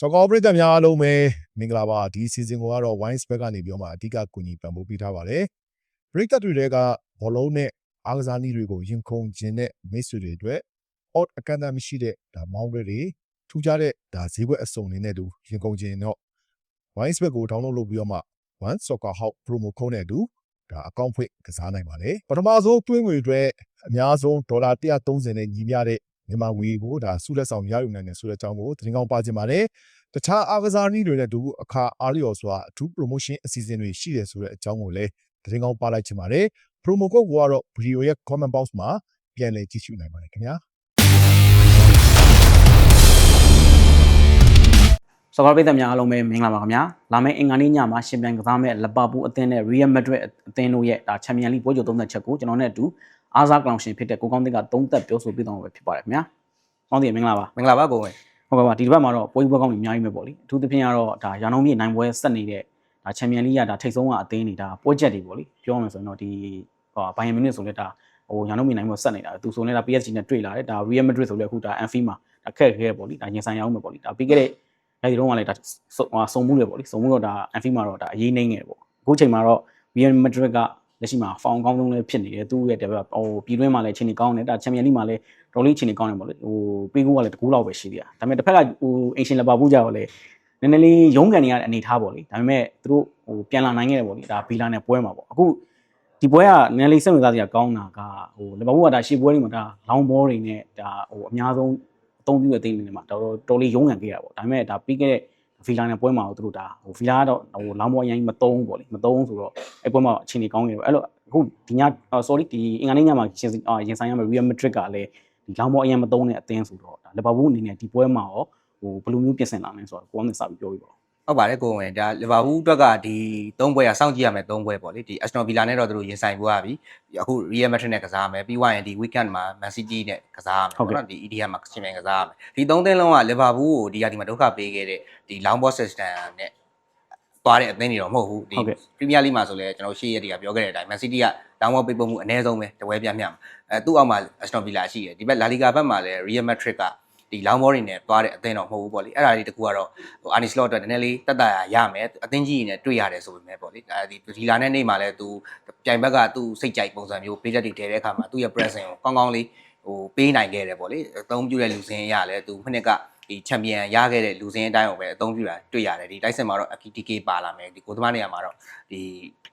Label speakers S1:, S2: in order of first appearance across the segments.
S1: စောကောပရိသတ်များအားလုံးပဲမင်္ဂလာပါဒီ season ကိုကတော့ wine spec ကနေပြောမှာအဓိကကူညီပံ့ပိုးပေးထားပါတယ်ပရိသတ်တွေတွေကဘောလုံးနဲ့အားကစားနည်းတွေကိုရင်ခုန်ခြင်းနဲ့မိတ်ဆွေတွေအတွက် odd အကန့်အသတ်မရှိတဲ့ဒါမောင်းတွေတွေထူးခြားတဲ့ဒါဈေးကွက်အစုံတွေနဲ့တူရင်ခုန်ခြင်းတော့ wine spec ကို download လုပ်ပြီးတော့မှ one soccer hub promo code နဲ့အတူဒါအကောင့်ဖွင့်ကစားနိုင်ပါတယ်ပထမဆုံးတွင်းငွေအတွက်အများဆုံးဒေါ်လာ130နဲ့ညီမျှတဲ့ မြန်မာငွေကိုဒါစုလက်ဆောင်ရယူနိုင်တယ်ဆိုတဲ့အကြောင်းကိုသတင်းကောင်းပါချင်ပါတယ်တခြားအားကစားနည်းတွေနဲ့တူအခါအားလျော်စွာအထူး promotion အစီအစဉ်တွေရှိတယ်ဆိုတဲ့အကြောင်းကိုလည်းသတင်းကောင်းပါလိုက်ချင်ပါတယ် promo code ကိုကတော့ video ရဲ့ comment box မှာပြန်လည်ကြည့်ရှုနိုင်ပါတယ်ခင်ဗျာ
S2: စကောပိတ်သက်များအားလုံးပဲမင်္ဂလာပါခင်ဗျာလာမယ့်အင်္ဂါနေ့ညမှာရှင်ပြန်ကစားမဲ့လပါပူအသင်းနဲ့ Real Madrid အသင်းတို့ရဲ့ဒါချန်ပီယံလိပွဲကြိုသုံးသက်ချက်ကိုကျွန်တော်နဲ့အတူ အားစားကလောင်ရှင်ဖြစ်တဲ့ကိုကောင်းတစ်ကသုံးသက်ပြောဆိုပြတော့မှာပဲဖြစ်ပါတယ်ခင်ဗျာကောင်းတည်မင်္ဂလာပါ
S3: မင်္ဂလာပါကိုဝင်
S2: ဟုတ်ကဲ့ပါဒီတစ်ပတ်မှာတော့ပွဲပွဲကောင်းကြီးအများကြီးပဲပေါ့လေအထူးသဖြင့်ကတော့ဒါရာနှုန်းမြေနိုင်ပွဲဆက်နေတဲ့ဒါချန်ပီယံလိရဒါထိတ်ဆုံးကအသင်းတွေဒါပွဲချက်တွေပေါ့လေပြောရမယ်ဆိုရင်တော့ဒီဟိုဘိုင်ယန်မြူနစ်ဆိုလဲဒါဟိုရာနှုန်းမြေနိုင်ပွဲဆက်နေတာသူဆိုလဲဒါ PSG နဲ့တွေ့လာတယ်ဒါ Real Madrid ဆိုလဲအခုဒါ Anfield မှာဒါခက်ခဲပေါ့လေဒါရင်ဆိုင်ရအောင်ပဲပေါ့လေဒါပြီးခဲ့တဲ့အဲဒီတော့ကလည်းဒါစုံမှုလေပေါ့လေစုံမှုတော့ဒါ Anfield မှာတော့ဒါအရေးနှိမ့်ငယ်ပေါ့အခုချိန်မှာတော့ Real Madrid က လက်ရှိမှာဖောင်ကောင်းဆုံးလည်းဖြစ်နေတယ်သူ့ရဲ့ဟိုပြည်တွင်းမှာလည်းချင်းနေကောင်းတယ်ဒါချန်ပီယံလိမှာလည်းတော်လေးချင်းနေကောင်းတယ်ပေါ့လေဟိုပေးကူကလည်းတကူလောက်ပဲရှိသေးတာဒါပေမဲ့တစ်ဖက်ကဟိုအင်ရှင်လပါဘူးကြတော့လေနည်းနည်းလေးရုန်းကန်နေရတဲ့အနေထားပေါ့လေဒါပေမဲ့သူတို့ဟိုပြန်လာနိုင်ခဲ့တယ်ပေါ့လေဒါဘီလာနဲ့ပွဲမှာပေါ့အခုဒီပွဲကနည်းနည်းလေးစိတ်ဝင်စားစရာကောင်းတာကဟိုလပါဘူးကဒါရှေ့ပွဲတွေမှာဒါလောင်းဘောတွေနဲ့ဒါဟိုအများဆုံးအသုံးပြုတဲ့အသိတွေမှာတော်တော်တော်လေးရုန်းကန်ခဲ့ရတာပေါ့ဒါပေမဲ့ဒါပြီးခဲ့တဲ့ ဗီလာနဲ့ပွဲမှာတော့သူတို့ဒါဟိုဗီလာကတော့ဟိုလောင်းဘောအရင်မသုံးဘူးပေါ့လေမသုံးဆိုတော့အဲ့ပွဲမှာအခြေအနေကောင်းနေတယ်အဲ့လိုအခုဒီည sorry ဒီအင်္ဂါနေ့ညမှာရင်ရင်ဆိုင်ရမယ် Real Madrid ကလည်းဒီလောင်းဘောအရင်မသုံးတဲ့အသင်းဆိုတော့ဒါလီဗာပူးအနေနဲ့ဒီပွဲမှာရောဟိုဘယ်လိုမျိုးပြင်ဆင်လာမလဲဆိုတော့ကိုအောင်နဲ့စပြီးပြောပြပါဦး
S3: ဟုတ်ပါတယ်ကိုဝင်ဒါလီဗာပူးအတွက်ကဒီ၃ပွဲကစောင့်ကြည့်ရမယ်၃ပွဲပေါ့လေဒီ Aston Villa နဲ့တော့သူတို့ရင်ဆိုင်ပွဲရပြီအခု Real Madrid နဲ့ကစားမယ်ပြီးွားရင်ဒီ weekend မှာ Man City နဲ့ကစားရမယ်ပေါ့နော်ဒီ EDM မှာချင်းမြန်ကစားရမယ်ဒီ၃သင်းလုံးကလီဗာပူးကိုဒီရာဒီမှာဒုက္ခပေးခဲ့တဲ့ဒီ long ball system နဲ့သွားတဲ့အသင်းတွေတော့မဟုတ်ဘူးဒီ Premier League မှာဆိုလဲကျွန်တော်ရှေ့ရက်တွေကပြောခဲ့တဲ့အတိုင်း Man City က long ball ပိတ်ပုံမှုအနည်းဆုံးပဲတပွဲပြမျှမှာအဲသူ့အောက်မှာ Aston Villa ရှိတယ်ဒီဘက် La Liga ဘက်မှာလဲ Real Madrid က ဒီလောင်းဘောတွေနဲ့သွားတဲ့အသင်းတော့မဟုတ်ဘူးပေါ့လေအဲ့ဒါလေးတကူကတော့ဟိုအာနီစလော့အတွက်နည်းနည်းလေးတက်တာရမယ်အသင်းကြီးတွေနဲ့တွေ့ရတယ်ဆိုပေမဲ့ပေါ့လေအဲဒီဒီလာနဲ့နေမှာလဲသူပြိုင်ဘက်ကသူစိတ်ကြိုက်ပုံစံမျိုးပေးချက်တွေထည့်တဲ့အခါမှာသူ့ရဲ့ present ကိုကောင်းကောင်းလေးဟိုပေးနိုင်ခဲ့တယ်ပေါ့လေအသုံးပြုတဲ့လူစင်းရလဲသူခုနှစ်ကဒီချန်ပီယံရခဲ့တဲ့လူစင်းအတိုင်းကိုပဲအသုံးပြုတာတွေ့ရတယ်ဒီတိုက်စစ်မှာတော့ AKTK ပါလာမယ်ဒီကိုသမားနေရာမှာတော့ဒီ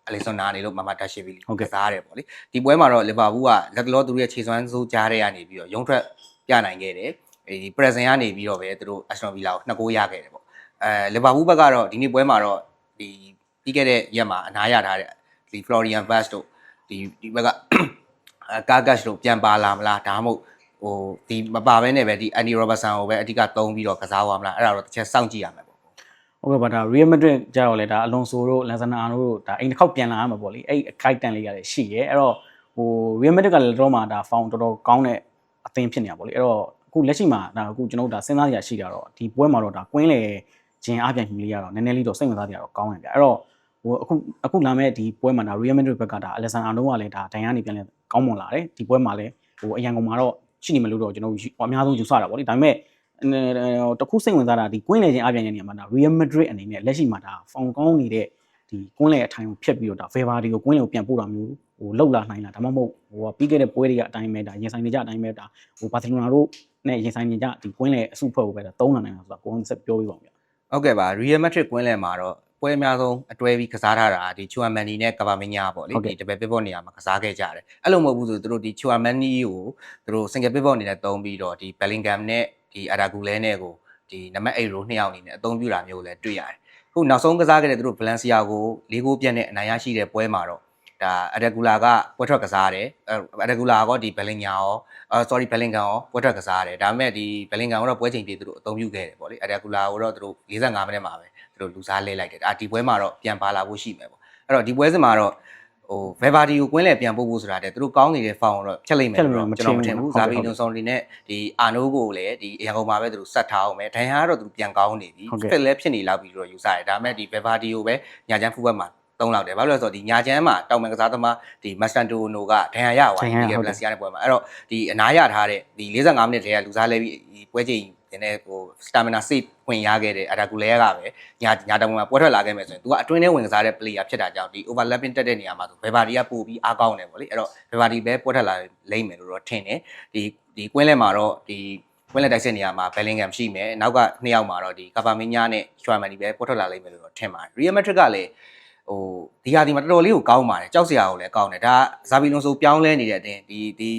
S3: အလီဆွန်နာနေလို့မမတက်ရှိပြီဟုတ်ကဲ့စားရတယ်ပေါ့လေဒီပွဲမှာတော့လီဗာပူးကလက်တလောသူတို့ရဲ့ခြေစွမ်းစိုးကြားတဲ့ကနေပြီးတော့ရုံးထွက်ပြနိုင်ခဲ့တယ် ဒီ present ကနေပြီးတော့ပဲသူတို့ Aston Villa ကိုနှစ်ကိုရခဲ့တယ်ပေါ့အဲလီဗာပူးဘက်ကတော့ဒီနေ့ပွဲမှာတော့ဒီပြီးခဲ့တဲ့ရက်မှာအနားရထားတဲ့ဒီ Florian Vaz တို့ဒီဒီဘက်ကကာဂတ်တို့ပြန်ပါလာမလားဒါမှမဟုတ်ဟိုဒီမပါဘဲနဲ့ပဲဒီ Andy Robertson ကိုပဲအဓိကသုံးပြီးတော့ကစားသွားမလားအဲ့ဒါတော့တစ်ချက်စောင့်ကြည့်ရမယ်ပေါ့
S2: ဟုတ်ကဲ့ပါဒါ Real Madrid ကြောက်လဲဒါအလွန်ဆိုတို့လန်ဆနာတို့ဒါအိမ်တစ်ခေါက်ပြန်လာရမှာပေါ့လေအဲ့အခိုက်တန်လေးရတယ်ရှိရဲအဲ့တော့ဟို Real Madrid ကလည်းတော့မှဒါ found တော်တော်ကောင်းတဲ့အသင်းဖြစ်နေတာပေါ့လေအဲ့တော့ အခုလက်ရှိမှာဒါအခုကျွန်တော်တို့ဒါစဉ်းစားရရှိတာတော့ဒီပွဲမှာတော့ဒါကွင်းလေခြင်းအပြိုင်မှုလေးရတော့နည်းနည်းလေးတော့စိတ်ဝင်စားစရာတော့ကောင်းတယ်ဗျအဲ့တော့ဟိုအခုအခုလာမဲ့ဒီပွဲမှာဒါ Real Madrid ဘက်ကဒါ Alexander Arnold ကလည်းဒါဒိုင်ကနေပြန်လဲကောင်းမွန်လာတယ်ဒီပွဲမှာလည်းဟိုအရန်ကုန်မှာတော့ရှိနေမလို့တော့ကျွန်တော်အများဆုံးယူဆတာပေါ့လေဒါပေမဲ့တခုစိတ်ဝင်စားတာဒီကွင်းလေခြင်းအပြိုင်ရဲ့နေရာမှာဒါ Real Madrid အနေနဲ့လက်ရှိမှာဒါဖောင်ကောင်းနေတဲ့ဒီကွင်းလေအထိုင်ကိုဖျက်ပြီးတော့ဒါ Favor ဒီကိုကွင်းလေကိုပြန်ပို့တာမျိုးဟိုလောက်လာနိုင်လားဒါမှမဟုတ်ဟိုပြီးခဲ့တဲ့ပွဲတွေကအတိုင်းပဲဒါရင်ဆိုင်နေကြအတိုင်းပဲဒါဟိုဘာစီလိုနာတို့ နဲ့ရင်ဆိုင်နေကြဒီကွင်းလေအစုဖွဲ့ကိုပဲဒါသုံးလာနိုင်တာဆိုတာကိုယ်ကဆက်ပြောပြပါဦးဗျ
S3: ဟုတ်ကဲ့ပါ Real Madrid ကွင်းလယ်မှာတော့ပွဲအများဆုံးအတွဲပြီးကစားထားတာဒီ Chouamani နဲ့ Cavani ပေါ့လေဒီတပည့် pivot နေရာမှာကစားခဲ့ကြတယ်အဲ့လိုမဟုတ်ဘူးဆိုသူတို့ဒီ Chouamani ကိုသူတို့ single pivot အနေနဲ့သုံးပြီးတော့ဒီ Bellingham နဲ့ဒီ Aragule နဲ့ကိုဒီနံပါတ်8 row နှစ်ယောက်အနေနဲ့အသုံးပြုတာမျိုးလည်းတွေ့ရတယ်ခုနောက်ဆုံးကစားခဲ့တဲ့သူတို့ Valencia ကို၄ဂိုးပြတ်နဲ့အနိုင်ရရှိတဲ့ပွဲမှာတော့ ဒါ Aragula ကပွဲထွက်ကစားတယ် Aragula ကဒီ Bellingham ရော sorry Bellingham ရောပွဲထွက်ကစားတယ်ဒါပေမဲ့ဒီ Bellingham ကတော့ပွဲချိန်ပြေသူတို့အသုံးပြုခဲ့တယ်ပေါ့လေ Aragula ကိုတော့သူတို့45မိနစ်မှာပဲသူတို့လူစားလဲလိုက်တယ်အာဒီပွဲမှာတော့ပြန်ပါလာဖို့ရှိမယ်ပေါ့အဲ့တော့ဒီပွဲစဉ်မှာတော့ဟို Vivardi ကိုကွင်းလဲပြန်ပို့ဖို့ဆိုတာတည်းသူတို့ကောင်းနေတဲ့ foul တော့ဖြတ်လိုက်မယ်တော့ကျွန်တော်မထင်ဘူးဇာဘီနိုဆော်လီနဲ့ဒီအာနိုးကိုလည်းဒီအရန်ကုန်မှာပဲသူတို့ဆက်ထားအောင်မယ်ဒိုင်ဟာကတော့သူပြန်ကောင်းနေပြီ fit လဲဖြစ်နေလောက်ပြီးတော့ယူဆတယ်ဒါပေမဲ့ဒီ Vivardi ကိုပဲညာချမ်းဖူးဘက်မှာ သုံးလောက်တယ်ဘာလို့လဲဆိုတော့ဒီညာချမ်းမှာတောင်ပန်ကစားသမားဒီမက်စတန်တိုနိုကဒဏ်ရာရသွား
S2: ဒဏ်ရာ
S3: ပြီဒီက
S2: ဟုတ်
S3: ဘ
S2: တယ်
S3: လက်စီယာနဲ့ပွဲမှာအဲ့တော့ဒီအနားရထားတဲ့ဒီ45မိနစ်တည်းကလူစားလဲပြီးဒီပွဲချိန်တင်တဲ့ဟိုစတာမီနာစိတ်ဝင်ရခဲ့တဲ့အဒါကူလဲကပဲညာညာတောင်ပန်မှာပွဲထွက်လာခဲ့မယ်ဆိုရင် तू ကအတွင်းထဲဝင်ကစားတဲ့ player ဖြစ်တာကြောင့်ဒီ overlapping တက်တဲ့နေရာမှာ तू ဘယ်ဘာဒီကပို့ပြီးအားကောင်းတယ်ပေါ့လေအဲ့တော့ဘယ်ဘာဒီပဲပွဲထွက်လာလိမ့်မယ်လို့တော့ထင်တယ်ဒီဒီကွင်းလဲမှာတော့ဒီကွင်းလက်တိုက်စစ်နေရာမှာ Bellingham ရှိမယ်နောက်ကနှစ်ယောက်မှာတော့ဒီ Cavamini နဲ့ Chouamani ပဲပွဲထွက်လာလိမ့်မယ်လို့တော့ထင်ပါတယ် Real Madrid ကလည်း ဟိုဒီဟာဒီမှာတော်တော်လေးကိုကောင်းပါတယ်ကြောက်စရာကိုလည်းကောင်းတယ်ဒါဇာဘီလွန်ဆိုပြောင်းလဲနေတဲ့အတင်းဒီဒီ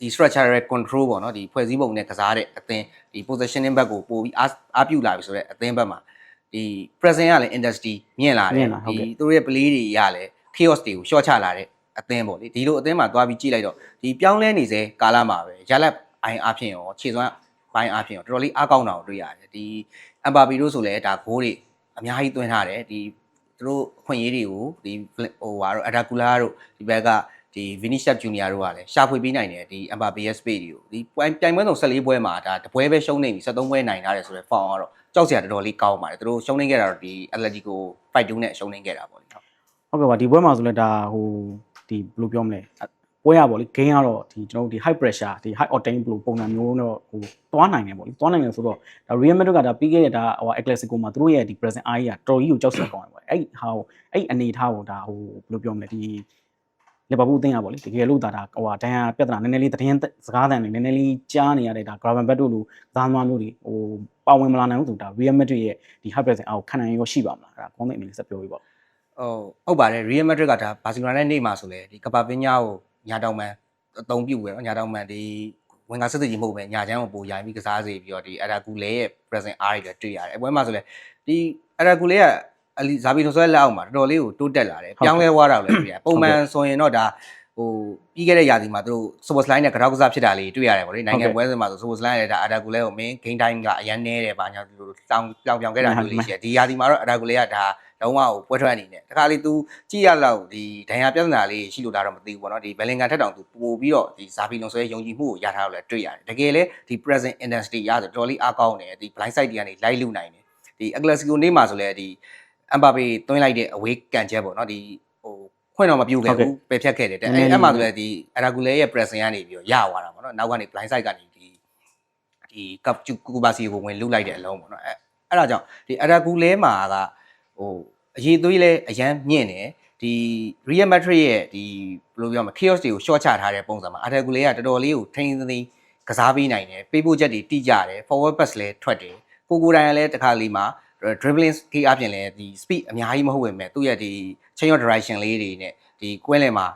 S3: ဒီ structural control ပေါ့နော်ဒီဖွဲ့စည်းပုံနဲ့ကစားတဲ့အသင်းဒီ positioning back ကိုပို့ပြီးအားအားပြုလာပြီဆိုတော့အသင်းဘက်မှာဒီ present ကလည်း industry မြင့်လာတယ်ဒီသူတို့ရဲ့ play တွေရလည်း chaos တွေကို short ချလာတဲ့အသင်းပေါ့လေဒီလိုအသင်းမှာသွားပြီးကြည့်လိုက်တော့ဒီပြောင်းလဲနေစေကာလမှာပဲရလက်အိုင်အားဖြင့်ရောခြေစွမ်းပိုင်းအားဖြင့်ရောတော်တော်လေးအားကောင်းတာကိုတွေ့ရတယ်ဒီအမ်ဘာပီတို့ဆိုလည်းဒါဂိုးတွေအများကြီးသွင်းထားတယ်ဒီ သူတို့အခွင့်အရေးတွေကိုဒီဟိုဟာတော့အဒါကူလာတို့ဒီဘက်ကဒီ Vinicius Junior တို့ကလည်းရှာဖွေပေးနိုင်တယ်ဒီ Mbappe ရဲ့ space တွေကိုဒီပြိုင်ပြိုင်ပွဲဆုံး14ပွဲမှာဒါတပွဲပဲရှုံးနေပြီ73ပွဲနိုင်ထားတယ်ဆိုတော့ form ကတော့ကြောက်စရာတော်တော်လေးကောင်းပါတယ်သူတို့ရှုံးနေခဲ့တာတော့ဒီ Atletico 5-2နဲ့ရှုံးနေခဲ့တာပေါ့လေဟုတ်
S2: ဟုတ်ကဲ့ပါဒီပွဲမှာဆိုလဲဒါဟိုဒီဘယ်လိုပြောမလဲ ပွဲရပါလေ gain ကတော့ဒီကျွန်တော်တို့ဒီ high pressure ဒီ high octane ဘယ်လိုပုံစံမျိုးတော့ဟိုသွားနိုင်တယ်ပေါ့လေသွားနိုင်တယ်ဆိုတော့ဒါ Real Madrid ကဒါပြီးခဲ့တဲ့ဒါဟို Atletico မှာသူတို့ရဲ့ဒီ present eye ကတော်ကြီးကိုကြောက်စရာကောင်းတယ်ပေါ့အဲ့ဟာကိုအဲ့အနေထားကိုဒါဟိုဘယ်လိုပြောမလဲဒီလီဗာပူးအသင်းရပါလေတကယ်လို့ဒါဒါဟိုဟာဒိုင်ယာပြဿနာနည်းနည်းလေးတရင်စကားတန်နေနည်းနည်းလေးကြားနေရတဲ့ဒါ Gravenberch တို့လိုကစားသမားမျိုးတွေဟိုပါဝင်မလာနိုင်ဘူးဆိုတာ Real Madrid ရဲ့ဒီ high pressing အောက်ခံနိုင်ရောရှိပါမလားအဲ့ဒါကောင်းတဲ့အနေနဲ့ဆက်ပြောပြပါ
S3: ဟုတ်ဟုတ်ပါတယ် Real Madrid ကဒါဘာစီလိုနာနဲ့နေမှာဆိုလေဒီကပါပင်းညာကို ညာတောင်မှန်အသုံးပြုပဲညာတောင်မှန်ဒီဝင်ကစစ်စစ်ကြီးမဟုတ်ပဲညာချမ်းကိုပိုရိုင်းပြီးကစားစေပြီးတော့ဒီအရာကူလဲရဲ့ present R တွေတွေ့ရတယ်အပွဲမှာဆိုလဲဒီအရာကူလဲကအလီဇာဘီနိုဆွဲလက်အောက်မှာတော်တော်လေးကိုတိုးတက်လာတယ်ပြောင်းလဲသွားတာလည်းတွေ့ရပုံမှန်ဆိုရင်တော့ဒါဟိုပြီးခဲ့တဲ့ရာသီမှာသူတို့ Super Slide နဲ့ကတောက်ကစားဖြစ်တာလေးတွေ့ရတယ်ဗောလေနိုင်ငံပွဲစဉ်မှာဆို Super Slide နဲ့ဒါအတာကူလဲကိုမင်း game time ကအရန်နေတယ်ဗာညာဒီလိုတောင်ပြောင်ပြောင်ခဲ့တာမျိုးလေးရှိတယ်ဒီရာသီမှာတော့အတာကူလဲကဒါ လုံးဝကိုပွဲထွက်အနေနဲ့တခါလေ तू ကြည့်ရလောက်ဒီဒဏ်ရာပြဿနာလေးရှိလို့ဒါတော့မသိဘူးပေါ့နော်ဒီဘယ်လင်ကန်ထက်တောင် तू ပို့ပြီးတော့ဒီဇာဖီလွန်ဆိုရဲ့ယုံကြည်မှုကိုရထားတော့လဲတွေ့ရတယ်တကယ်လဲဒီ present industry ရဆိုတော်တော်လေးအားကောင်းတယ်ဒီ blind side တွေကနေလိုက်လူနိုင်တယ်ဒီအကလစီကိုနေ့မှာဆိုလဲဒီအမ်ဘာပေသွင်းလိုက်တဲ့အဝေးကန်ချက်ပေါ့နော်ဒီဟိုခွင့်တော့မပြုခဲ့ဘူးပယ်ဖြတ်ခဲ့တယ်တဲ့အဲ့အဲ့မှာဆိုလဲဒီအရာကူလဲရဲ့ present ကနေပြီးတော့ရသွားတာပေါ့နော်နောက်ကနေ blind side ကနေဒီဒီကပ်ကူဘာစီကိုဝင်လုလိုက်တဲ့အလုံးပေါ့နော်အဲ့အဲ့ဒါကြောင့်ဒီအရာကူလဲမှာက ဟိုအရေးသွေးလဲအရန်မြင့်တယ်ဒီ Real Madrid ရဲ့ဒီဘယ်လိုပြောမလဲ chaos တွေကို short ချထားတဲ့ပုံစံမှာ Atletico လေးကတော်တော်လေးကိုထိန်းသိမ်းကစားပေးနိုင်တယ်ပေးဖို့ချက်တွေတိကျတယ် forward pass လဲထွက်တယ်ကိုကိုတိုင်းလည်းတစ်ခါလေးမှာ dribbling skill အပြင်လဲဒီ speed အများကြီးမဟုတ်ဝင်မဲ့သူ့ရဲ့ဒီ change of direction လေးတွေနဲ့ဒီကွင်းလယ်မှာ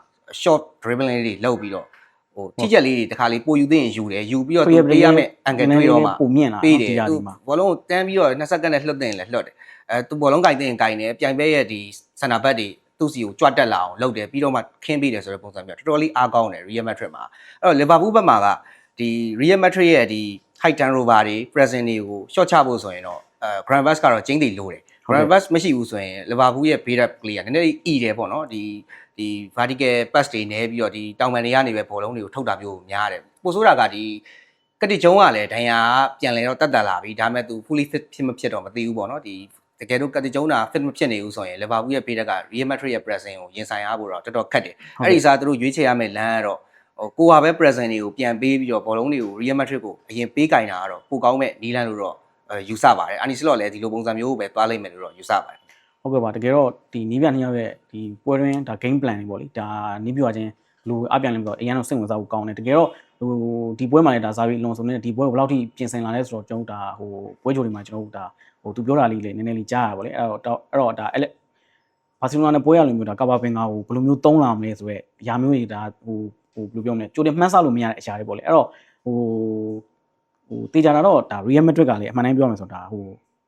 S3: short dribbling လေးတွေလုပ်ပြီးတော့ဟိုထိချက်လေးတွေတစ်ခါလေးပို့ယူသိရင်ယူတယ်ယူပြီးတော့သူပေးရမယ့် angle တွေတော့မှ
S2: ပုံမြင့်လာ
S3: ပေးတယ်
S2: ဒီရာ
S3: သူ
S2: ဒီမှာ
S3: ဘောလုံးကိုတန်းပြီးတော့20စက္ကန့်နဲ့လှုပ်တင်လည်းလှုပ်တယ် အဲသူဘောလုံးကင်တင်ကင်တယ်ပြိုင်ပွဲရဲ့ဒီစန္ဒဘတ်တွေသူ့စီကိုကြွတ်တက်လာအောင်လုပ်တယ်ပြီးတော့မှခင်းပေးတယ်ဆိုတဲ့ပုံစံမျိုးတော်တော်လေးအားကောင်းတယ် Real Madrid မှာအဲ့တော့ Liverpool ဘက်မှာကဒီ Real Madrid ရဲ့ဒီ high turnover တွေ present တွေကို short ချဖို့ဆိုရင်တော့အဲ Grand Bass ကတော့ကျင်းတီလို့တယ် Grand Bass မရှိဘူးဆိုရင် Liverpool ရဲ့ build up play ကနည်းနည်းလေး E တယ်ပေါ့နော်ဒီဒီ vertical pass တွေနဲပြီးတော့ဒီတောင်ပန်တွေကနေပဲဘောလုံးတွေကိုထုတ်တာမျိုးများတယ်ပိုဆိုးတာကဒီကတိကျုံးကလည်းဒဏ်ရာပြန်လဲတော့တက်တက်လာပြီဒါပေမဲ့ तू fully fit ဖြစ်မဖြစ်တော့မသိဘူးပေါ့နော်ဒီ တကယ်လို့ကတိကျုံးတာ fit မဖြစ်နေဘူးဆိုရင် Liverpool ရဲ့ build up က Real Madrid ရဲ့ pressing ကိုရင်ဆိုင်ရဖို့တော့တော်တော်ခက်တယ်အဲ့ဒီစားသူတို့ရွေးချယ်ရမယ့်လမ်းကတော့ဟိုကိုကပဲ present တွေကိုပြန်ပေးပြီးတော့ဘောလုံးတွေကို Real Madrid ကိုအရင်ပေးကင်တာကတော့ပိုကောင်းမဲ့နီးလန်းလို့တော့အဲယူဆပါတယ်။အနီစလော့လည်းဒီလိုပုံစံမျိုးကိုပဲသွားလိုက်မယ်လို့တော့ယူဆပါတယ်
S2: ဟုတ်ကဲ့ပါတကယ်တော့ဒီနီးပြနှစ်ယောက်ရဲ့ဒီပွဲတွင်းဒါ game plan တွေပေါ့လေဒါနီးပြချင်းလူအပြန်လည်းပြီးတော့အရင်တော့စိတ်ဝင်စားဖို့ကောင်းတယ်တကယ်တော့ ဟိုဒီပွဲမှာလည်းဒါဇာဘီလွန်ဆိုနေတဲ့ဒီပွဲကိုဘယ်လောက်ထိပြင်ဆင်လာလဲဆိုတော့ကျွန်တော်ဒါဟိုပွဲကြိုတွေမှာကျွန်တော်တို့ဒါဟိုသူပြောတာလေးလေနည်းနည်းလေးကြားရပါလေအဲ့တော့အဲ့တော့ဒါအဲ့ဘာစီလိုနာနဲ့ပွဲရလိုမျိုးဒါကာဘာပင်ကာကိုဘယ်လိုမျိုးသုံးလာမလဲဆိုတော့အရာမျိုးတွေဒါဟိုဟိုဘယ်လိုပြောမလဲကြိုတင်မှန်းဆလို့မရတဲ့အရာတွေပေါ့လေအဲ့တော့ဟိုဟိုတေချာတာတော့ဒါ Real Madrid ကလည်းအမှန်တမ်းပြောရမယ်ဆိုတော့ဒါဟို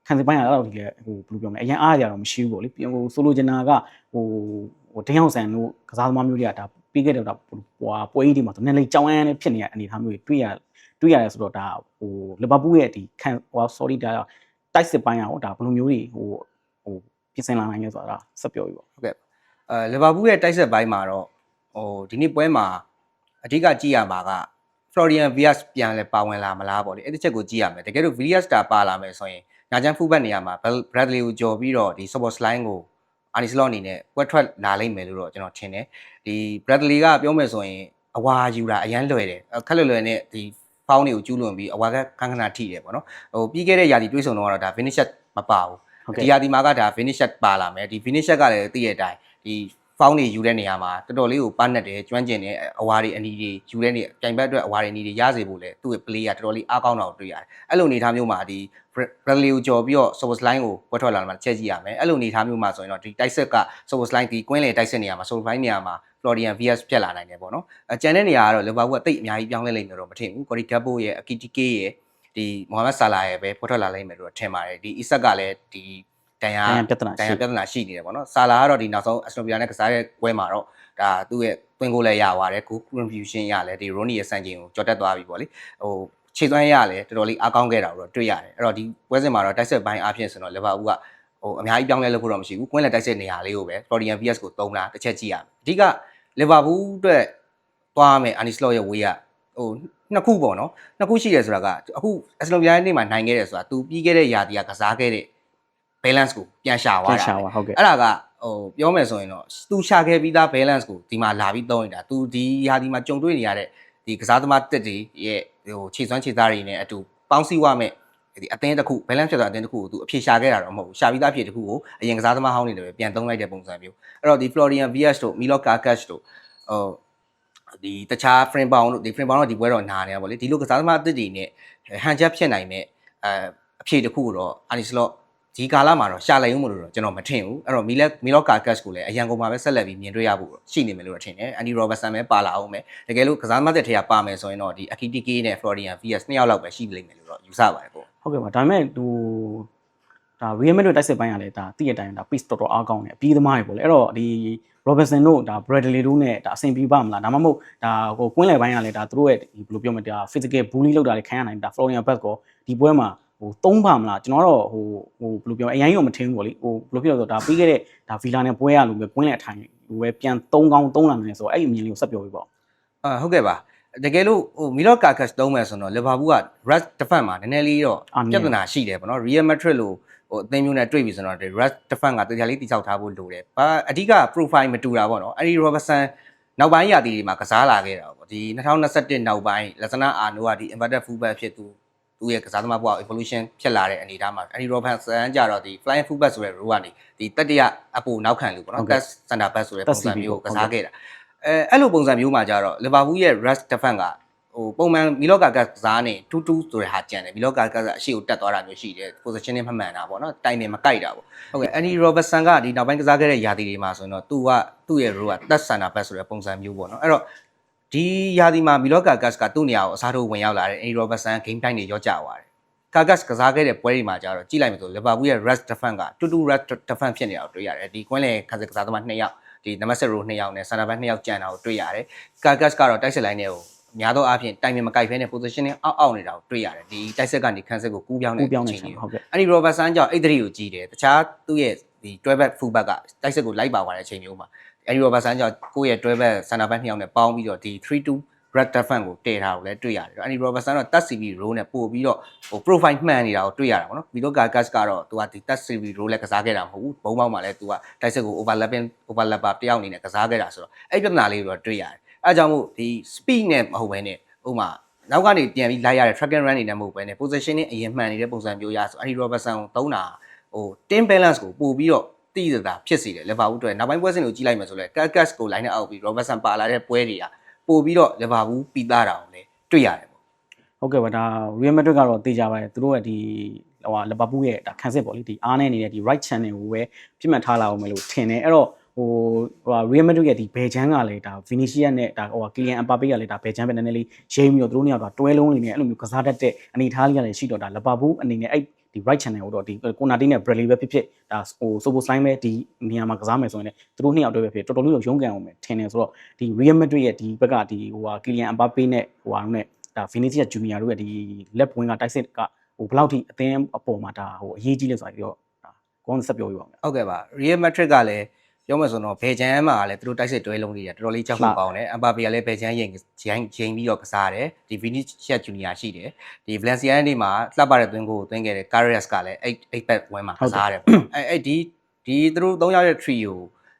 S2: ခံစစ်ပိုင်းရတော့ဒီလေဟိုဘယ်လိုပြောမလဲအရင်အားရတော့မရှိဘူးပေါ့လေပြန်ဟိုဆိုလိုချင်တာကဟိုဟိုတင်းအောင်ဆန်တို့ကစားသမားမျိုးတွေကဒါ ပြီးခဲ့တဲ့တော့ဟိုပွဲကြီးတွေမှာဆိုနည်းနည်းကြောင်းအန်းနဲ့ဖြစ်နေတဲ့အနေအထားမျိုးတွေတွေ့ရတွေ့ရတယ်ဆိုတော့ဒါဟိုလီဗာပူးရဲ့ဒီခံဟို sorry ဒါတိုက်စစ်ပိုင်းရအောင်ဒါဘယ်လိုမျိုးတွေဟိုဟိုပြင်ဆင်လာနိုင်လဲဆိုတာဒါဆက်ပြောပြီးပေါ့။
S3: ဟုတ်ကဲ့။အဲလီဗာပူးရဲ့တိုက်ဆက်ပိုင်းမှာတော့ဟိုဒီနေ့ပွဲမှာအဓိကကြည့်ရမှာက Florian Villas ပြန်လဲပါဝင်လာမလားပေါ့လေ။အဲ့ဒီချက်ကိုကြည့်ရမယ်။တကယ်လို့ Villas တာပါလာမယ်ဆိုရင်ညာချမ်းဖူးဘက်နေရာမှာ Bradley ကိုကြော်ပြီးတော့ဒီ Super Slime ကို အာနီစလော့အနေနဲ့ကွက်ထွက်လာလိမ့်မယ်လို့တော့ကျွန်တော်ထင်တယ်ဒီ Bradley ကပြောမယ်ဆိုရင်အဝါယူတာအရန်လွယ်တယ်ခက်လွယ်လွယ်နဲ့ဒီဖောင်းတွေကိုကျူးလွန်ပြီးအဝါကခန်းခဏထိတယ်ပေါ့နော်ဟိုပြီးခဲ့တဲ့ຢာဒီတွေးဆုံတော့ကတော့ဒါ finish shot မပါဘူး
S2: ဟုတ်
S3: ဒီ
S2: ကဲ့
S3: ຢာဒီမှာကဒါ finish shot ပါလာမယ်ဒီ finish shot ကလည်းသိရတဲ့အတိုင်းဒီ ဖောင်းတွေယူတဲ့နေရာမှာတော်တော်လေးကိုပတ်နဲ့တယ်ကျွမ်းကျင်တယ်အဝါတွေအနီတွေယူတဲ့နေပြိုင်ဘက်အတွက်အဝါတွေအနီတွေရစေဖို့လဲသူ့ရဲ့ play ကတော်တော်လေးအားကောင်းတာကိုတွေ့ရတယ်အဲ့လိုအနေထားမျိုးမှာဒီ Bradley ကိုကြော်ပြီးတော့ Source line ကိုကွက်ထွက်လာမှချက်ကြည့်ရမယ်အဲ့လိုအနေထားမျိုးမှာဆိုရင်တော့ဒီတိုက်ဆက်က Source line ဒီကွင်းလေတိုက်ဆက်နေရာမှာ Source line နေရာမှာ Florian VS ပြက်လာနိုင်တယ်ပေါ့နော်အကျန်တဲ့နေရာကတော့ Liverpool ကတိတ်အများကြီးပြောင်းလဲလိမ့်မယ်တော့မထင်ဘူး Cody Gakpo ရဲ့ Akitike ရဲ့ဒီမိုဟာမက်ဆာလာရဲ့ပဲဖွက်ထွက်လာလိမ့်မယ်လို့ထင်ပါတယ်ဒီ Isak ကလည်းဒီ တန်ရာ
S2: တန်ရာပြဿနာ
S3: တန်
S2: ရှိ
S3: ရာပြဿနာရှိနေတယ်ပေါ့နော်ဆာလာကတော့ဒီနောက်ဆုံး Aston Villa နဲ့ကစားတဲ့ပွဲမှာတော့ဒါသူ့ရဲ့တွင်ကိုလည်းရသွားတယ် goal contribution ရလဲဒီ Rooney ရဲ့စံချိန်ကိုကြော်တက်သွားပြီပေါ့လေဟိုခြေသွမ်းရလဲတော်တော်လေးအားကောင်းခဲ့တာကိုတော့တွေ့ရတယ်အဲ့တော့ဒီပွဲစဉ်မှာတော့တိုက်ဆက်ပိုင်းအားဖြင့်ဆိုတော့ Liverpool ကဟိုအများကြီးပြောင်းလဲလို့တော့မရှိဘူးကွင်းလက်တိုက်ဆက်နေရာလေးကိုပဲ Florian VS ကိုသုံးတာတစ်ချက်ကြည့်ရမယ်အဓိက Liverpool အတွက်သွားမယ် Arne Slot ရဲ့ဝေးကဟိုနှစ်ခုပေါ့နော်နှစ်ခုရှိတယ်ဆိုတာကအခု Aston Villa နေ့မှာနိုင်ခဲ့တယ်ဆိုတာ तू ပြီးခဲ့တဲ့ຢာတီကကစားခဲ့တဲ့ balance ကိုပြန်ရှာသွား
S2: ပြန်
S3: တာ
S2: ရှာပါဟုတ်ကဲ့
S3: အဲ့ဒါကဟိုပြောမယ်ဆိုရင်တော့ तू ရှာခဲ့ပြီးသား balance ကိုဒီမှာလာပြီးသုံးနေတာ तू ဒီຢာတီမှာကြုံတွေ့နေရတဲ့ဒီကစားသမားတက်တွေရဲ့ဟိုခြေစွမ်းခြေသားတွေနဲ့အတူပေါင်းစည်းဝမဲ့ဒီအသင်းတစ်ခု balance ဖြစ်သွားတဲ့အသင်းတစ်ခုကို तू အဖြေရှာခဲ့တာတော့မဟုတ်ဘူးရှာပြီးသားအဖြေတစ်ခုကိုအရင်ကစားသမားဟောင်းတွေလည်းပဲပြန်သုံးလိုက်တဲ့ပုံစံမျိုးအဲ့တော့ဒီ Florian Vias တို့ Milo Karkas တို့ဟိုဒီတခြား frame bound တို့ဒီ frame bound တို့ဒီပွဲတော့နားနေတာပေါ့လေဒီလိုကစားသမားအသစ်တွေနဲ့ဟန်ချက်ဖြစ်နိုင်မဲ့အဲအဖြေတစ်ခုကိုတော့ Arne Slot ဒီကာလမှာတော့ရှာလိုက်ဦးမလို့တော့ကျွန်တော်မထင်ဘူးအဲ့တော့မီလက်မီလော့ကာကတ်ကိုလည်းအရန်ကုန်မှာပဲဆက်လက်ပြီးမြင်တွေ့ရဖို့ရှိနေမယ်လို့တော့ထင်တယ်အန်ဒီရောဘတ်ဆန်ပဲပါလာအောင်မယ်တကယ်လို့ကစားသမားတဲ့ထဲကပါမယ်ဆိုရင်တော့ဒီအကီတီကေနဲ့ဖလော်ရီယန်ဗီယက်စ်နှစ်ယောက်လောက်ပဲရှိလိမ့်မယ်လို့တော့ယူဆပါတယ်ပေါ့
S2: ဟုတ်ကဲ့ပါဒါပေမဲ့ဟိုဒါ Real Madrid တိုက်စစ်ပိုင်းကလည်းဒါတည့်ရတိုင်းဒါ pace တော်တော်အားကောင်းတယ်အပြီးသမားတွေပေါ့လေအဲ့တော့ဒီ Robertson တို့ဒါ Bradley တို့နဲ့ဒါအဆင်ပြေပါမလားဒါမှမဟုတ်ဒါဟိုကွင်းလယ်ပိုင်းကလည်းဒါသူတို့ရဲ့ဒီဘယ်လိုပြောမလဲဒါ physical bully လောက်တာတွေခံရနိုင်ဒါ Florian Bass ကောဒီပွဲမှာ ဟိုသုံးပါမလားကျွန်တော်ကတော့ဟိုဟိုဘယ်လိုပြောအရင်ရောမထင်ဘူးပေါ့လေဟိုဘယ်လိုပြောလဲဆိုတော့ဒါပြီးခဲ့တဲ့ဒါ Villa နဲ့ပွဲရလို့ပဲကွင်းလယ်အထိုင်ဟိုပဲပြန်သုံးကောင်းသုံးလာနိုင်ဆိုတော့အဲ့ဒီအမြင်လေးကိုဆက်ပြောပြပါဦး
S3: အာဟုတ်ကဲ့ပါတကယ်လို့ဟိုမီလော့ကာကတ်သုံးမယ်ဆိုတော့လီဗာပူးက rush defense မှာနည်းနည်းလေးတော့
S2: အားနည်း
S3: ပြဿနာရှိတယ်ပေါ့နော် Real Madrid လို့ဟိုအသင်းမျိုးနဲ့တွေ့ပြီဆိုတော့ဒီ rush defense ကတရားလေးတိကျထားဖို့လိုတယ်။ဘာအဓိက profile မတူတာပေါ့နော်။အဲ့ဒီ Robertson နောက်ပိုင်းရာသီတွေမှာကစားလာခဲ့တာပေါ့။ဒီ2021နောက်ပိုင်းလက်စနာအာနိုကဒီ inverted fullback ဖြစ်သူ သူ့ရဲ့ကစားသမားဘဝ evolution ဖြစ်လာတဲ့အနေအထားမှာအဲ့ဒီ Robertson ကြတော့ဒီ flying fullback ဆိုတဲ့ role ကနေဒီတတိယအပူနောက်ခံလူပေါ့နော် test center back ဆိုတဲ့ပုံစံမျိုးကိုကစားခဲ့တာ။အဲအဲ့လိုပုံစံမျိုးမှာကြတော့ Liverpool ရဲ့ rush defense ကဟိုပုံမှန်မီလော့ကာကတ်ကစားနေ2-2ဆိုတဲ့ဟာကြံတယ်မီလော့ကာကတ်ကအရှိကိုတက်သွားတာမျိုးရှိတယ် position နဲ့မမှန်တာပေါ့နော်တိုင်နေမကိုက်တာပေါ့ဟုတ်ကဲ့အန်ဒီရောဘတ်ဆန်ကဒီနောက်ပိုင်းကစားခဲ့တဲ့ယာတီတွေမှာဆိုရင်တော့သူကသူ့ရဲ့ role က third center back ဆိုတဲ့ပုံစံမျိုးပေါ့နော်အဲ့တော့ ဒီယာတီမှာမီလော့ကာကတ်ကသူ့နေရာကိုအစားထိုးဝင်ရောက်လာတယ်အန်ဒီရောဘတ်ဆန် game time တွေရောကြသွားတယ်ကာကတ်ကစားခဲ့တဲ့ပွဲတွေမှာကျတော့ကြည့်လိုက်မယ်ဆိုလီဗာပူးရဲ့ rush defense ကတူတူ rush defense ဖြစ်နေတာကိုတွေ့ရတယ်ဒီကွင်းလေခန်းစကစားသမား2ယောက်ဒီနံပါတ်7 row 2ယောက်နဲ့ center back 2ယောက်ကျန်တာကိုတွေ့ရတယ်ကာကတ်ကတော့တိုက်စစ်လိုင်းတွေကိုအများသောအားဖြင့်တိုင်ပင်မကိုက်ဖဲနဲ့ position နဲ့အောက်အောက်နေတာကိုတွေ့ရတယ်ဒီတိုက်ဆက်ကနေခန်းဆက်ကိုကူးပြောင်းနေ
S2: ကိုပြောင်းနေ
S3: ချိန်
S2: ချင်
S3: ကြီး
S2: ဟုတ်ကဲ့
S3: အဲ့ဒီ Robertson ကြောင့်အဲ့ဒီကိုကြီးတယ်တခြားသူ့ရဲ့ဒီ12 back full back ကတိုက်ဆက်ကိုလိုက်ပါသွားတဲ့အချိန်မျိုးမှာ အဲ့ဒီ Robertson ကြောင့်ကိုယ့်ရဲ့12 back center back နှစ်ယောက်နဲ့ပေါင်းပြီးတော့ဒီ 3-2 red defense ကိုတည်ထားကိုလည်းတွေ့ရတယ်အဲ့ဒီ Robertson တော့ touch CV role နဲ့ပို့ပြီးတော့ဟို profile မှန်နေတာကိုတွေ့ရတာပေါ့နော် Vito Gargas ကတော့သူကဒီ touch CV role နဲ့ကစားခဲ့တာမဟုတ်ဘူးဘုံပေါက်မှာလည်းသူကတိုက်ဆက်ကို overlapping overlapper တယောက်အနေနဲ့ကစားခဲ့တာဆိုတော့အဲ့ပြဿနာလေးကိုတော့တွေ့ရတယ်အဲကြောင့်မို့ဒီ speed နဲ့မဟုတ်ဘဲနဲ့ဥမာနောက်ကနေပြန်ပြီးလိုက်ရတဲ့ track and run နေနဲ့မဟုတ်ဘဲနဲ့ position နဲ့အရင်မှန်နေတဲ့ပုံစံမျိုးရဆိုအဲ့ဒီ Robertson ကိုသုံးတာဟို team balance ကိုပို့ပြီးတော့ တိကျတာဖြစ်စေတယ်လီဗာပူးအတွက်နောက်ပိုင်းပွဲစဉ်ကိုကြည့်လိုက်မယ်ဆိုလဲ Carcass ကို line နဲ့အောက်ပြီး Robertson ပါလာတဲ့ပွဲတွေကပို့ပြီးတော့လီဗာပူးပြီးသားတာကိုလည်းတွေ့ရတယ်ပေါ့
S2: ဟုတ်ကဲ့ပါဒါ Real Madrid ကတော့တေးကြပါတယ်သူတို့ရဲ့ဒီဟိုဟာလီဗာပူးရဲ့ဒါခံစစ်ပေါ့လေဒီအားနဲ့နေတဲ့ဒီ right channel ကိုပဲပြစ်မှတ်ထားလာအောင်မယ်လို့ထင်တယ်အဲ့တော့ဟိုဟို Real Madrid ရဲ့ဒီဘယ်ချမ်းကလည်းဒါ Vinicius နဲ့ဒါဟို Kylian Mbappe ကလည်းဒါဘယ်ချမ်းပဲနည်းနည်းလေးရိမ့်ပြီးတော့သူတို့နှစ်ယောက်ကတွဲလုံးလေးနဲ့အဲ့လိုမျိုးကစားတတ်တဲ့အနေအထားလေးကလည်းရှိတော့ဒါလီဗာပူးအနေနဲ့အဲ့ ဒီ right channel ကိုတော့ဒီ corner team နဲ့ Bradley ပဲဖြစ်ဖြစ်ဒါဟို Sobo Slime ပဲဒီနေရာမှာကစားမယ်ဆိုရင်လည်းသူတို့နှစ်ယောက်တွဲပဲဖြစ်တော်တော်လေးတော့ရုန်းကန်အောင်မယ်ထင်တယ်ဆိုတော့ဒီ Real Madrid ရဲ့ဒီဘက်ကဒီဟိုဟာ Kylian Mbappe နဲ့ဟိုဟာနဲ့ဒါ Vinicius Junior တို့ရဲ့ဒီ left wing ကတိုက်စစ်ကဟိုဘယ်လောက်ထိအသင်းအပေါ်မှာဒါဟိုအရေးကြီးလဲဆိုတာပြီးတော့ဒါကောင်းဆက်ပြောပြပါဦးမယ်
S3: ဟုတ်ကဲ့ပါ Real Madrid ကလည်း ပြောမှဆိုတော့ဘယ်ချမ်းမှာလည်းသူတို့တိုက်စစ်တွဲလုံးတွေတော်တော်လေးကြောက်ဖို့ကောင်းတယ်အမ်ဘာပေကလည်းဘယ်ချမ်းရင်ရင်ရင်ပြီးတော့ကစားတယ်ဒီ Vinicius Junior ရှိတယ်ဒီ Valencia နေမှာလှပတဲ့သွင်းကိုသွင်းခဲ့တဲ့ Carreras ကလည်းအဲ့အဲ့ဘက်ဝဲမှာကစားတယ်ပေါ့အဲအဲ့ဒီဒီဒီသူတို့၃ယောက်ရဲ့ trio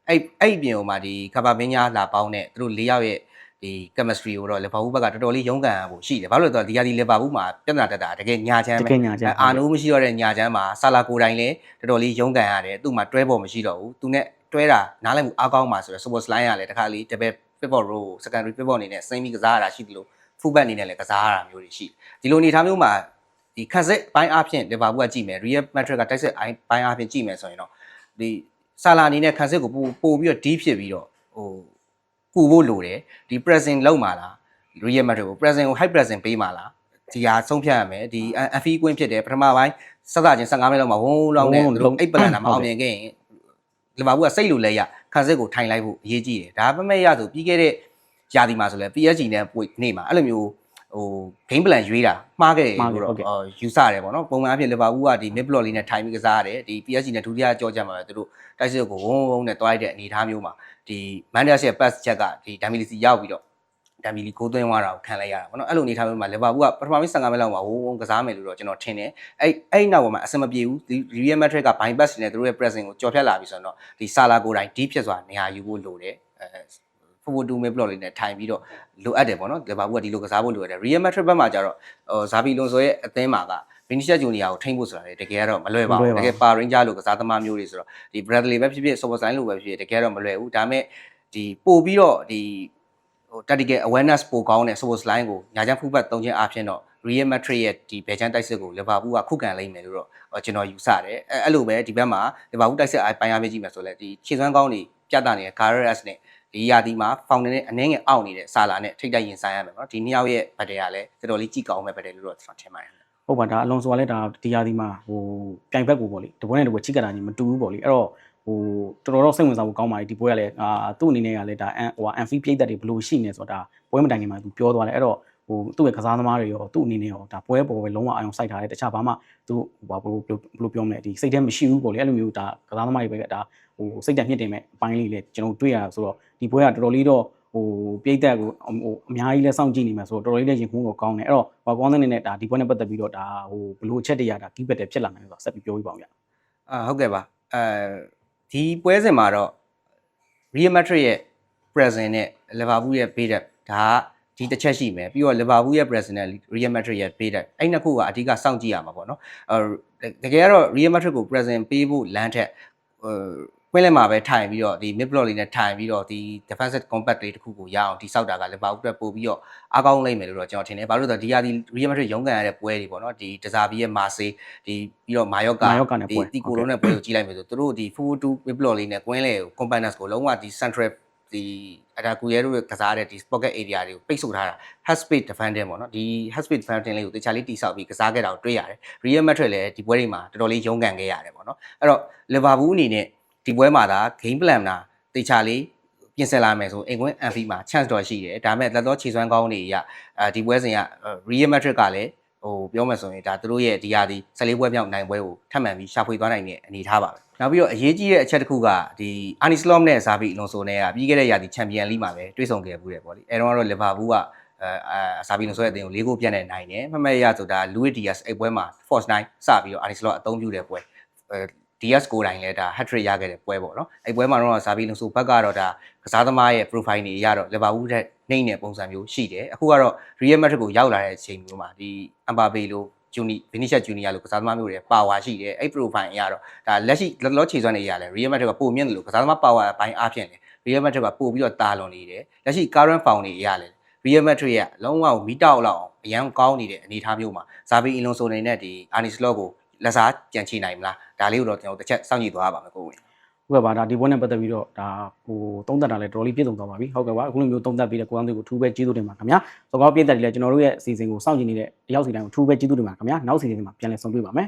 S3: အဲ့အဲ့အပြင်ဟိုမှာဒီကဘာမင်းညာလာပေါင်းတဲ့သူတို့၄ယောက်ရဲ့ဒီ chemistry ကိုတော့လီဗာပူးဘက်ကတော်တော်လေးရုန်းကန်ရဖို့ရှိတယ်ဘာလို့လဲဆိုတော့ဒီကဒီလီဗာပူးမှာပြဿနာတက်တာတကယ်ညာချမ်း
S2: တ
S3: ပဲ
S2: ကယ်ညာချမ်း
S3: အာနိုးမရှိတော့တဲ့ညာချမ်းမှာဆာလာကိုတိုင်းလည်းတော်တော်လေးရုန်းကန်ရတယ်သူ့မှာတွဲပေါ်မရှိတော့ဘူးသူနဲ့ တွဲတာနားလည်မှုအားကောင်းပါဆိုတော့ support line ကလည်းတခါလေး double pivot row secondary pivot အနေနဲ့စိမ့်ပြီးကစားရတာရှိတယ်လို့ full back အနေနဲ့လည်းကစားရတာမျိုးတွေရှိဒီလိုအနေအထားမျိုးမှာဒီခက်စစ်ပိုင်းအားဖြင့်လီဗာပူးကကြည့်မယ် real madrid ကတိုက်စစ်ပိုင်းအားဖြင့်ကြည့်မယ်ဆိုရင်တော့ဒီဆာလာအနေနဲ့ခက်စစ်ကိုပို့ပို့ပြီးတော့ deep ဖြစ်ပြီးတော့ဟိုကူဖို့လိုတယ်ဒီ pressing လောက်မှာလား real madrid ကို pressing ကို high pressing ပေးမှာလားဒီဟာဆုံးဖြတ်ရမယ်ဒီ FE ကွင်းဖြစ်တယ်ပထမပိုင်းစသချင်း15မိနစ်လောက်မှာဝုန်းလောက်နဲ့သူတို့အိတ်ပလန်တာမအောင်မြင်ခဲ့ရင် လီဗာပူးကစိတ်လိုလဲရခန်းစစ်ကိုထိုင်လိုက်ဖို့အရေးကြီးတယ်ဒါပေမဲ့ရဆိုပြီးခဲ့တဲ့ယာဒီမှာဆိုလဲ PSG နဲ့ပွေနေမှာအဲ့လိုမျိုးဟို game plan ရွေးတာမှားခဲ့တယ်လို့တော့ယူဆရတယ်ပေါ့နော်ပုံမှန်အဖြစ်လီဗာပူးကဒီ mid block လေးနဲ့ထိုင်ပြီးကစားရတယ်ဒီ PSG နဲ့ဒုတိယကြောကြမှာပဲသူတို့တိုက်စစ်ကိုဝုန်းဝုန်းနဲ့တွားလိုက်တဲ့အနေအထားမျိုးမှာဒီ Mandas ရဲ့ pass check ကဒီဒမ်မီလီစီရောက်ပြီးတော့ ဒမ်မီလီကိုသွင်းသွားတာကိုခံလိုက်ရတာပေါ့နော်အဲ့လိုအနေအထားမျိုးမှာလီဗာပူးကပထမပိုင်း15မိနစ်လောက်မှာဝုန်းဝုန်းကစားမယ်လို့တော့ကျွန်တော်ထင်တယ်အဲ့အဲ့နောက်ပေါ်မှာအဆင်မပြေဘူးဒီ Real Madrid က bind pass နဲ့သူတို့ရဲ့ pressing ကိုကြော်ဖြတ်လာပြီဆိုတော့ဒီဆာလာကိုတိုင်း deep ဖြစ်စွာနေရာယူဖို့လိုတယ်အဲ forward to mid block လေးနဲ့ထိုင်ပြီးတော့လိုအပ်တယ်ပေါ့နော်လီဗာပူးကဒီလိုကစားဖို့လိုအပ်တယ် Real Madrid ဘက်မှာကျတော့ဟိုဇာဘီလွန်ဆိုရဲ့အသင်းမှာက Vinicius Junior ကိုထိန်းဖို့ဆိုတာလေတကယ်ကတော့မလွယ်ပါဘူးတကယ်ပါ Ranger လို့ကစားသမားမျိုးတွေဆိုတော့ဒီ Bradley ပဲဖြစ်ဖြစ် Soboslai လို့ပဲဖြစ်ဖြစ်တကယ်တော့မလွယ်ဘူးဒါပေမဲ့ဒီပို့ပြီးတော့ဒီ ဟို tactical awareness ပိုကောင်းတဲ့ Soboslai ကိုညာချမ်းဖူးဘတ်တုံးချင်းအားဖြင့်တော့ Real Madrid ရဲ့ဒီဘယ်ချမ်းတိုက်စစ်ကို Liverpool ကခုခံလိုက်မယ်လို့တော့ကျွန်တော်ယူဆတယ်အဲအဲ့လိုပဲဒီဘက်မှာ Liverpool တိုက်စစ်အပိုင်းအားပြကြည့်မယ်ဆိုလဲဒီခြေစွမ်းကောင်းတွေပြတ်တာနေတဲ့ Gareth နဲ့ဒီယာဒီမှာ fountain နဲ့အနှင်းငယ်အောက်နေတဲ့ဆာလာနဲ့ထိတ်တိုက်ရင်ဆိုင်ရမယ်နော်ဒီနှစ်ယောက်ရဲ့ဘတ်တယ်ကလည်းတော်တော်လေးကြည့်ကောင်းမဲ့ဘတ်တယ်လို့တော့ကျွန်တော်ထင်ပါတယ်
S2: ဟုတ်ပါဒါအလွန်ဆိုကလည်းဒါဒီယာဒီမှာဟိုပြိုင်ဘက်ကိုပေါ့လေတပွဲနဲ့တပွဲချိကတာကြီးမတူဘူးပေါ့လေအဲ့တော့ ဟိုတော်တော်တော့စိတ်ဝင်စားဖို့ကောင်းပါလေဒီပွဲကလည်းအာသူ့အနေနဲ့ကလည်းဒါအန်ဟိုအန်ဖီပြိတ်သက်တွေဘယ်လိုရှိနေဆိုတော့ဒါပွဲမတိုင်ခင်မှာသူပြောသွားတယ်အဲ့တော့ဟိုသူ့ရဲ့ကစားသမားတွေရောသူ့အနေနဲ့ရောဒါပွဲပေါ်ပဲလုံးဝအာရုံစိုက်ထားတယ်တခြားဘာမှသူဟိုဘာဘယ်လိုဘယ်လိုပြောမလဲဒီစိတ်ထဲမရှိဘူးပေါ့လေအဲ့လိုမျိုးဒါကစားသမားတွေပဲကဒါဟိုစိတ်တက်မြင့်တင်မဲ့အပိုင်းလေးလေကျွန်တော်တွေ့ရဆိုတော့ဒီပွဲကတော်တော်လေးတော့ဟိုပြိတ်သက်ကိုဟိုအများကြီးလဲစောင့်ကြည့်နေမှာဆိုတော့တော်တော်လေးလည်းရင်ခုန်ကိုကောင်းတယ်အဲ့တော့ဟိုကောင်းတဲ့နေနဲ့ဒါဒီပွဲနဲ့ပတ်သက်ပြီးတော့ဒါဟိုဘယ်လိုအချက်တွေရတာကီးဘက်တယ်ဖြစ်လာနိုင်လို့ဆိုတော့ဆက်ပြီးပြောပြပါဦးရ
S3: အာဟုတ်ကဲ့ပါအဲ ဒီပွဲစဉ်မှာတော့ Real Madrid ရဲ့ present နဲ့ Liverpool ရဲ့ build up ဒါကဒီတစ်ချက်ရှိမယ်ပြီးတော့ Liverpool ရဲ့ present နဲ့ Real Madrid ရဲ့ build up အဲ့နှစ်ခုကအဓိကစောင့်ကြည့်ရမှာပေါ့နော်အဲတကယ်ကတော့ Real Madrid ကို present ပေးဖို့လမ်းထက်ဟို ကွင်းလည်မှာပဲထိုင်ပြီးတော့ဒီ mid block လေးနဲ့ထိုင်ပြီးတော့ဒီ defensive compact လေးတစ်ခုကိုရအောင်တိစောက်တာက Liverpool အတွက်ပို့ပြီးတော့အားကောင်းလိမ့်မယ်လို့တော့ကျွန်တော်ထင်တယ်ဘာလို့လဲဆိုတော့ဒီဟာဒီ Real Madrid ရုန်းကန်ရတဲ့ပွဲတွေပေါ့နော်ဒီတစားဘီရဲ့ Marseille ဒီပြီးတော့ Mallorca ဒီတီကိုလုံးနဲ့ပွဲကိုကြည့်လိုက်မယ်ဆိုသူတို့ဒီ forward to mid block လေးနဲ့ကွင်းလည်ကို companions ကိုလုံးဝဒီ central ဒီအတာကူရဲတို့ကစားတဲ့ဒီ pocket area တွေကိုပိတ်ဆို့ထားတာ half space defending ပေါ့နော်ဒီ half space defending လေးကိုတခြားလေးတိဆောက်ပြီးကစားခဲ့တာကိုတွေ့ရတယ် Real Madrid လည်းဒီပွဲတွေမှာတော်တော်လေးရုန်းကန်ခဲ့ရတယ်ပေါ့နော်အဲ့တော့ Liverpool အနေနဲ့ ဒီပွဲမှာဒါ game plan တာတေချာလေးပြင်ဆင်လာမယ်ဆိုအင်ကွင်း Anfield မှာ chance တော့ရှိတယ်ဒါပေမဲ့လက်တော့ခြေစွမ်းကောင်းတွေရအဲဒီပွဲစဉ်က Real Madrid ကလည်းဟိုပြောမှဆိုရင်ဒါသူတို့ရဲ့ဒီဟာဒီ14ပွဲမြောက်နိုင်ပွဲကိုထပ်မံပြီးရှာဖွေသွားနိုင်တဲ့အနေအထားပါပဲနောက်ပြီးတော့အရေးကြီးတဲ့အချက်တစ်ခုကဒီ Arne Slot နဲ့ဇာဘီအလွန်ဆိုနဲ့ကပြီးခဲ့တဲ့ရာသီချန်ပီယံလိမှာပဲတွေ့ဆုံခဲ့ဘူးတယ်ပေါ့လေအဲတော့ကတော့လီဗာပူးကအဲအစာဘီလွန်ဆိုတဲ့အသင်းကို၄ဂိုးပြတ်နေနိုင်တယ်မှတ်မဲ့ရဆိုတာ Luis Diaz အဲ့ပွဲမှာ Force 9စပြီးတော့ Arne Slot အသုံးပြုတဲ့ပွဲအဲ DS ကိုတိုင်းလဲဒါ hat trick ရခဲ့တဲ့ပွဲပေါ့နော်အဲ့ပွဲမှာတော့ဇာဘီလုံဆိုဘက်ကတော့ဒါကစားသမားရဲ့ profile တွေရတော့လီဗာပူးတဲ့နှိမ့်တဲ့ပုံစံမျိုးရှိတယ်အခုကတော့ Real Madrid ကိုရောက်လာတဲ့အချိန်မျိုးမှာဒီ Mbappe လို့ဂျူနီဗီနီရှက်ဂျူနီယာလို့ကစားသမားမျိုးတွေပါဝါရှိတယ်အဲ့ profile အရတော့ဒါလက်ရှိလောလောခြေစွမ်းတွေရလဲ Real Madrid ကပိုမြင့်တယ်လို့ကစားသမားပါဝါအပိုင်းအားဖြင့်လေ Real Madrid ကပို့ပြီးတော့တာလွန်နေတယ်လက်ရှိ current form တွေအရလဲ Real Madrid ကလုံးဝမီတောက်လောက်အောင်အရန်ကောင်းနေတဲ့အနေအထားမျိုးမှာဇာဘီအီလွန်ဆိုနေနဲ့ဒီ Arne Slot ကို လက်စားကြံချိနိုင်မလားဒါလေးကိုတော့ကျွန်တော်တစ်ချက်စောင့်ကြည့်သွားပါမယ်ကိုဝင်
S2: ဟုတ်ကဲ့ပါဒါဒီပွဲနဲ့ပတ်သက်ပြီးတော့ဒါဟိုသုံးသက်တာလည်းတော်တော်လေးပြည့်စုံသွားပါပြီဟုတ်ကဲ့ပါအခုလိုမျိုးသုံးသက်ပြီးတဲ့ကိုအောင်တွေကိုထူးပဲကျေးဇူးတင်ပါခင်ဗျာစောကောပြည့်သက်တွေလည်းကျွန်တော်တို့ရဲ့အစီအစဉ်ကိုစောင့်ကြည့်နေတဲ့အရောက်စီတိုင်းကိုထူးပဲကျေးဇူးတင်ပါခင်ဗျာနောက်စီစဉ်မှာပြန်လည်ဆုံတွေ့ပါမယ်